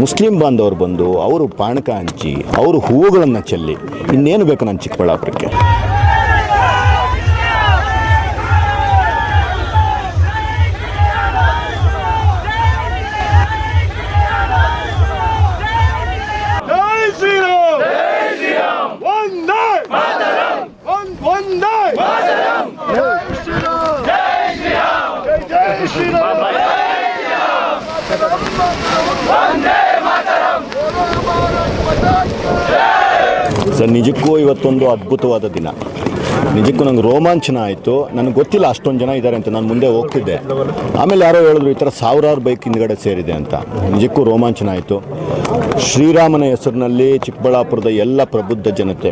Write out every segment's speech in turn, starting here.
Muslim ಬಾಂಧವರು ಬಂದು ಅವರು ಪಾಣಕ ಹಂಚಿ ಅವರು ಹೂವುಗಳನ್ನು ಚೆಲ್ಲಿ ಇನ್ನೇನು ಬೇಕು ನಾನು ಚಿಕ್ಕಬಳ್ಳಾಪುರಕ್ಕೆ? ಸರ್, ನಿಜಕ್ಕೂ ಇವತ್ತೊಂದು ಅದ್ಭುತವಾದ ದಿನ. ನಿಜಕ್ಕೂ ನಂಗೆ ರೋಮಾಂಚನ ಆಯಿತು. ನನಗೆ ಗೊತ್ತಿಲ್ಲ ಅಷ್ಟೊಂದು ಜನ ಇದ್ದಾರೆ ಅಂತ. ನಾನು ಮುಂದೆ ಹೋಗ್ತಿದ್ದೆ. ಆಮೇಲೆ ಯಾರೋ ಹೇಳಿದ್ರು ಈ ಥರ ಸಾವಿರಾರು ಬೈಕ್ ಹಿಂದ್ಗಡೆ ಸೇರಿದೆ ಅಂತ. ನಿಜಕ್ಕೂ ರೋಮಾಂಚನ ಆಯಿತು. ಶ್ರೀರಾಮನ ಹೆಸರಿನಲ್ಲಿ ಚಿಕ್ಕಬಳ್ಳಾಪುರದ ಎಲ್ಲ ಪ್ರಬುದ್ಧ ಜನತೆ,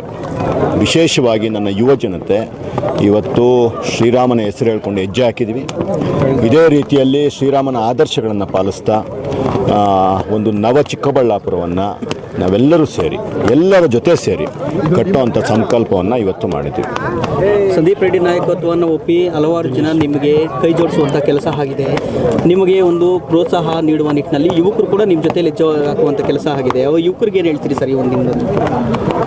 ವಿಶೇಷವಾಗಿ ನನ್ನ ಯುವ ಜನತೆ, ಇವತ್ತು ಶ್ರೀರಾಮನ ಹೆಸರು ಹೇಳ್ಕೊಂಡು ಹೆಜ್ಜೆ ಹಾಕಿದ್ವಿ. ಇದೇ ರೀತಿಯಲ್ಲಿ ಶ್ರೀರಾಮನ ಆದರ್ಶಗಳನ್ನು ಪಾಲಿಸ್ತಾ ಒಂದು ನವ ಚಿಕ್ಕಬಳ್ಳಾಪುರವನ್ನು ನಾವೆಲ್ಲರೂ ಸೇರಿ ಎಲ್ಲರ ಜೊತೆ ಸೇರಿ ಕಟ್ಟುವಂಥ ಸಂಕಲ್ಪವನ್ನು ಇವತ್ತು ಮಾಡಿದ್ದೀವಿ. ಸಂದೀಪ್ ರೆಡ್ಡಿ ನಾಯಕತ್ವವನ್ನು ಒಪ್ಪಿ ಹಲವಾರು ಜನ ನಿಮಗೆ ಕೈ ಜೋಡಿಸುವಂಥ ಕೆಲಸ ಆಗಿದೆ. ನಿಮಗೆ ಒಂದು ಪ್ರೋತ್ಸಾಹ ನೀಡುವ ನಿಟ್ಟಿನಲ್ಲಿ ಯುವಕರು ಕೂಡ ನಿಮ್ಮ ಜೊತೆ ಹೆಜ್ಜೆ ಹಾಕುವಂಥ ಕೆಲಸ ಆಗಿದೆ. ಅವ ಯುವಕರಿಗೆ ಏನು ಹೇಳ್ತೀರಿ ಸರ್ ಈ ಒಂದು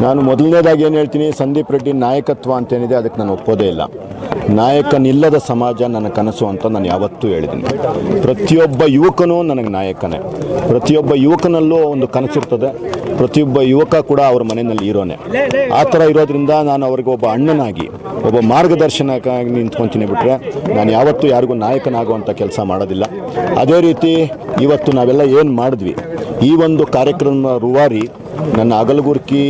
ನಾನು ಮೊದಲನೇದಾಗಿ ಏನು ಹೇಳ್ತೀನಿ ಸಂದೀಪ್ ರೆಡ್ಡಿ ನಾಯಕತ್ವ ಅಂತೇನಿದೆ ಅದಕ್ಕೆ ನಾನು ಒಪ್ಪೋದೇ ಇಲ್ಲ. ನಾಯಕನಿಲ್ಲದ ಸಮಾಜ ನನ್ನ ಕನಸು ಅಂತ ನಾನು ಯಾವತ್ತೂ ಹೇಳಿದ್ದೀನಿ. ಪ್ರತಿಯೊಬ್ಬ ಯುವಕನೂ ನನಗೆ ನಾಯಕನೇ. ಪ್ರತಿಯೊಬ್ಬ ಯುವಕನಲ್ಲೂ ಒಂದು ಕನಸಿರ್ತದೆ ಪ್ರತಿಯೊಬ್ಬ ಯುವಕ ಕೂಡ ಅವ್ರ ಮನೆಯಲ್ಲಿ ಇರೋನೆ. ಆ ಥರ ಇರೋದ್ರಿಂದ ನಾನು ಅವ್ರಿಗೆ ಒಬ್ಬ ಅಣ್ಣನಾಗಿ, ಒಬ್ಬ ಮಾರ್ಗದರ್ಶನಕ್ಕಾಗಿ ನಿಂತ್ಕೊತೀನಿ ಬಿಟ್ಟರೆ ನಾನು ಯಾವತ್ತೂ ಯಾರಿಗೂ ನಾಯಕನಾಗುವಂಥ ಕೆಲಸ ಮಾಡೋದಿಲ್ಲ. ಅದೇ ರೀತಿ ಇವತ್ತು ನಾವೆಲ್ಲ ಏನು ಮಾಡಿದ್ವಿ? ಈ ಒಂದು ಕಾರ್ಯಕ್ರಮ ರೂವಾರಿ ನನ್ನ ಅಗಲಗುರ್ಕಿ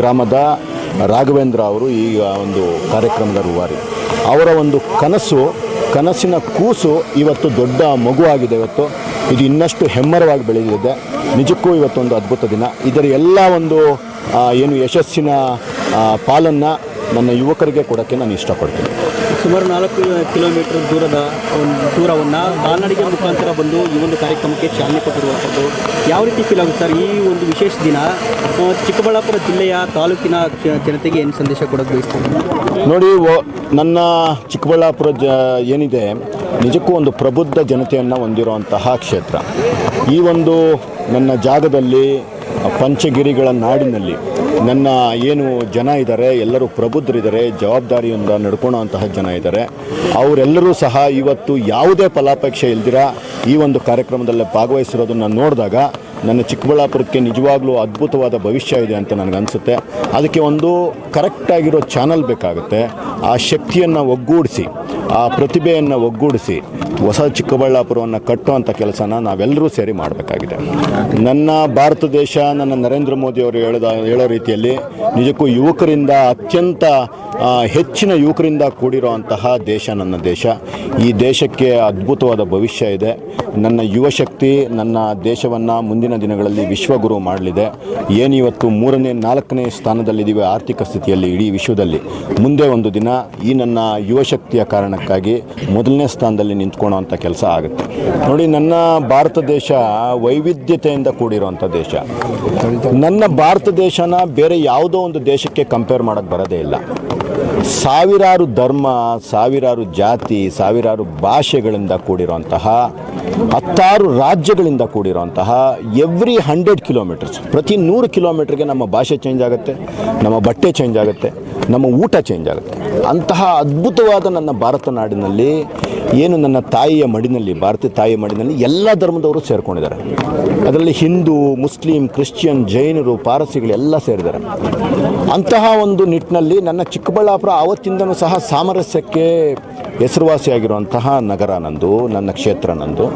ಗ್ರಾಮದ ರಾಘವೇಂದ್ರ ಅವರು ಈ ಒಂದು ಕಾರ್ಯಕ್ರಮದ ರೂವಾರಿ. ಅವರ ಒಂದು ಕನಸು, ಕನಸಿನ ಕೂಸು ಇವತ್ತು ದೊಡ್ಡ ಮಗು ಆಗಿದೆ ಇವತ್ತು. ಇದು ಇನ್ನಷ್ಟು ಹೆಮ್ಮರವಾಗಿ ಬೆಳೆದಿದೆ. ನಿಜಕ್ಕೂ ಇವತ್ತೊಂದು ಅದ್ಭುತ ದಿನ. ಇದರ ಎಲ್ಲ ಒಂದು ಏನು ಯಶಸ್ಸಿನ ಪಾಲನ್ನು ನನ್ನ ಯುವಕರಿಗೆ ಕೊಡೋಕ್ಕೆ ನಾನು ಇಷ್ಟಪಡ್ತೀನಿ. ಸುಮಾರು ನಾಲ್ಕು ಕಿಲೋಮೀಟರ್ ದೂರದ ಒಂದು ದೂರವನ್ನು ಕಾಲ್ನಡಿಗೆ ಮುಖಾಂತರ ಬಂದು ಈ ಒಂದು ಕಾರ್ಯಕ್ರಮಕ್ಕೆ ಚಾಲನೆ ಕೊಟ್ಟಿರುವಂಥದ್ದು. ಯಾವ ರೀತಿ ಫೀಲ್ ಆಗುತ್ತೆ ಸರ್ ಈ ಒಂದು ವಿಶೇಷ ದಿನ ಚಿಕ್ಕಬಳ್ಳಾಪುರ ಜಿಲ್ಲೆಯ ತಾಲೂಕಿನ ಜನತೆಗೆ ಏನು ಸಂದೇಶ ಕೊಡೋಕೆ ಬಯಸ್ತೀನಿ ನೋಡಿ ನನ್ನ ಚಿಕ್ಕಬಳ್ಳಾಪುರ ಜ, ಏನಿದೆ, ನಿಜಕ್ಕೂ ಒಂದು ಪ್ರಬುದ್ಧ ಜನತೆಯನ್ನು ಹೊಂದಿರುವಂತಹ ಕ್ಷೇತ್ರ. ಈ ಒಂದು ನನ್ನ ಜಾಗದಲ್ಲಿ ಪಂಚಗಿರಿಗಳ ನಾಡಿನಲ್ಲಿ ನನ್ನ ಏನು ಜನ ಇದ್ದಾರೆ, ಎಲ್ಲರೂ ಪ್ರಬುದ್ಧರಿದ್ದಾರೆ, ಜವಾಬ್ದಾರಿಯಿಂದ ನಡ್ಕೊಳ್ಳೋಂತಹ ಜನ ಇದ್ದಾರೆ. ಅವರೆಲ್ಲರೂ ಸಹ ಇವತ್ತು ಯಾವುದೇ ಫಲಾಪೇಕ್ಷೆ ಇಲ್ದಿರ ಈ ಒಂದು ಕಾರ್ಯಕ್ರಮದಲ್ಲಿ ಭಾಗವಹಿಸಿರೋದನ್ನು ನೋಡಿದಾಗ ನನ್ನ ಚಿಕ್ಕಬಳ್ಳಾಪುರಕ್ಕೆ ನಿಜವಾಗ್ಲೂ ಅದ್ಭುತವಾದ ಭವಿಷ್ಯ ಇದೆ ಅಂತ ನನಗನ್ಸುತ್ತೆ ಅದಕ್ಕೆ ಒಂದು ಕರೆಕ್ಟಾಗಿರೋ ಚಾನಲ್ ಬೇಕಾಗುತ್ತೆ. ಆ ಶಕ್ತಿಯನ್ನು ಒಗ್ಗೂಡಿಸಿ, ಆ ಪ್ರತಿಭೆಯನ್ನು ಒಗ್ಗೂಡಿಸಿ ಹೊಸ ಚಿಕ್ಕಬಳ್ಳಾಪುರವನ್ನು ಕಟ್ಟುವಂಥ ಕೆಲಸನ ನಾವೆಲ್ಲರೂ ಸೇರಿ ಮಾಡಬೇಕಾಗಿದೆ. ನನ್ನ ಭಾರತ ದೇಶ, ನನ್ನ ನರೇಂದ್ರ ಮೋದಿ ಅವರು ಹೇಳಿದ, ಹೇಳೋ ರೀತಿಯಲ್ಲಿ ನಿಜಕ್ಕೂ ಯುವಕರಿಂದ ಅತ್ಯಂತ ಹೆಚ್ಚಿನ ಯುವಕರಿಂದ ಕೂಡಿರೋ ಅಂತಹ ದೇಶ ನನ್ನ ದೇಶ. ಈ ದೇಶಕ್ಕೆ ಅದ್ಭುತವಾದ ಭವಿಷ್ಯ ಇದೆ. ನನ್ನ ಯುವಶಕ್ತಿ ನನ್ನ ದೇಶವನ್ನು ಮುಂದಿನ ದಿನಗಳಲ್ಲಿ ವಿಶ್ವಗುರು ಮಾಡಲಿದೆ. ಏನಿವತ್ತು ಮೂರನೇ, ನಾಲ್ಕನೇ ಸ್ಥಾನದಲ್ಲಿದ್ದೀವಿ ಆರ್ಥಿಕ ಸ್ಥಿತಿಯಲ್ಲಿ ಇಡೀ ವಿಶ್ವದಲ್ಲಿ. ಮುಂದೆ ಒಂದು ದಿನ ಈ ನನ್ನ ಯುವಶಕ್ತಿಯ ಕಾರಣಕ್ಕಾಗಿ ಮೊದಲನೇ ಸ್ಥಾನದಲ್ಲಿ ನಿಂತ್ಕೊಳ್ಳೋವಂಥ ಕೆಲಸ ಆಗುತ್ತೆ. ನೋಡಿ, ನನ್ನ ಭಾರತ ದೇಶ ವೈವಿಧ್ಯತೆಯಿಂದ ಕೂಡಿರುವಂಥ ದೇಶ. ನನ್ನ ಭಾರತ ದೇಶನ ಬೇರೆ ಯಾವುದೋ ಒಂದು ದೇಶಕ್ಕೆ ಕಂಪೇರ್ ಮಾಡೋಕ್ಕೆ ಬರೋದೇ ಇಲ್ಲ. ಸಾವಿರಾರು ಧರ್ಮ, ಸಾವಿರಾರು ಜಾತಿ, ಸಾವಿರಾರು ಭಾಷೆಗಳಿಂದ ಕೂಡಿರುವಂತಹ ಹತ್ತಾರು ರಾಜ್ಯಗಳಿಂದ ಕೂಡಿರುವಂತಹ ಎವ್ರಿ ಹಂಡ್ರೆಡ್ ಕಿಲೋಮೀಟರ್ಸ್ ಪ್ರತಿ ನೂರು ಕಿಲೋಮೀಟರ್ಗೆ ನಮ್ಮ ಭಾಷೆ ಚೇಂಜ್ ಆಗುತ್ತೆ, ನಮ್ಮ ಬಟ್ಟೆ ಚೇಂಜ್ ಆಗುತ್ತೆ, ನಮ್ಮ ಊಟ ಚೇಂಜ್ ಆಗುತ್ತೆ. ಅಂತಹ ಅದ್ಭುತವಾದ ನನ್ನ ಭಾರತ ನಾಡಿನಲ್ಲಿ ಏನು ನನ್ನ ತಾಯಿಯ ಮಡಿನಲ್ಲಿ, ಭಾರತೀಯ ತಾಯಿಯ ಮಡಿನಲ್ಲಿ ಎಲ್ಲ ಧರ್ಮದವರು ಸೇರ್ಕೊಂಡಿದ್ದಾರೆ. ಅದರಲ್ಲಿ ಹಿಂದೂ, ಮುಸ್ಲಿಂ, ಕ್ರಿಶ್ಚಿಯನ್, ಜೈನರು, ಪಾರಸಿಗಳು ಎಲ್ಲ ಸೇರಿದ್ದಾರೆ. ಅಂತಹ ಒಂದು ನಿಟ್ಟಿನಲ್ಲಿ ನನ್ನ ಚಿಕ್ಕಬಳ್ಳಾಪುರ ಆವತ್ತಿಂದನೂ ಸಹ ಸಾಮರಸ್ಯಕ್ಕೆ ಹೆಸರುವಾಸಿಯಾಗಿರುವಂತಹ ನಗರ ನಂದು, ನನ್ನ ಕ್ಷೇತ್ರ ನಂದು.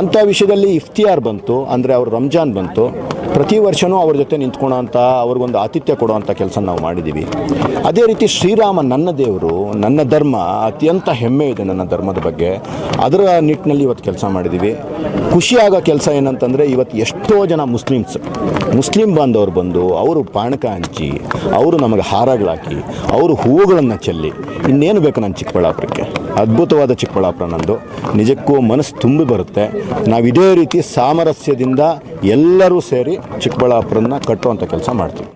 ಅಂಥ ವಿಷಯದಲ್ಲಿ ಇಫ್ತಿಯಾರ್ ಬಂತು, ಅಂದರೆ ಅವರು ರಂಜಾನ್ ಬಂತು. ಪ್ರತಿ ವರ್ಷವೂ ಅವ್ರ ಜೊತೆ ನಿಂತ್ಕೊಳ್ಳೋಂಥ ಅವ್ರಿಗೊಂದು ಆತಿಥ್ಯ ಕೊಡುವಂಥ ಕೆಲಸ ನಾವು ಮಾಡಿದ್ದೀವಿ ಅದೇ ರೀತಿ ಶ್ರೀರಾಮ ನನ್ನ ದೇವರು, ನನ್ನ ಧರ್ಮ ಅತ್ಯಂತ ಹೆಮ್ಮೆ ಇದೆ ನನ್ನ ಧರ್ಮದ ಬಗ್ಗೆ. ಅದರ ನಿಟ್ಟಿನಲ್ಲಿ ಇವತ್ತು ಕೆಲಸ ಮಾಡಿದ್ದೀವಿ ಖುಷಿಯಾಗೋ ಕೆಲಸ ಏನಂತಂದರೆ ಇವತ್ತು ಎಷ್ಟೋ ಜನ ಮುಸ್ಲಿಮ್ಸ್. ಮುಸ್ಲಿಂ ಬಾಂಧವರು ಬಂದು ಅವರು ಪಾಣಕ ಹಂಚಿ, ಅವರು ನಮಗೆ ಹಾರಗಳಾಕಿ, ಅವರು ಹೂವುಗಳನ್ನು ಚೆಲ್ಲಿ, ಇನ್ನೇನು ಬೇಕು ನಾನು ಚಿಕ್ಕಬಳ್ಳಾಪುರಕ್ಕೆ? ಅದ್ಭುತವಾದ ಚಿಕ್ಕಬಳ್ಳಾಪುರ ನಂದು. ನಿಜಕ್ಕೂ ಮನಸ್ಸು ತುಂಬಿ ಬರುತ್ತೆ. ನಾವು ಇದೇ ರೀತಿ ಸಾಮರಸ್ಯದಿಂದ ಎಲ್ಲರೂ ಸೇರಿ ಚಿಕ್ಕಬಳ್ಳಾಪುರನ ಕಟ್ಟುವಂಥ ಕೆಲಸ ಮಾಡ್ತೀವಿ.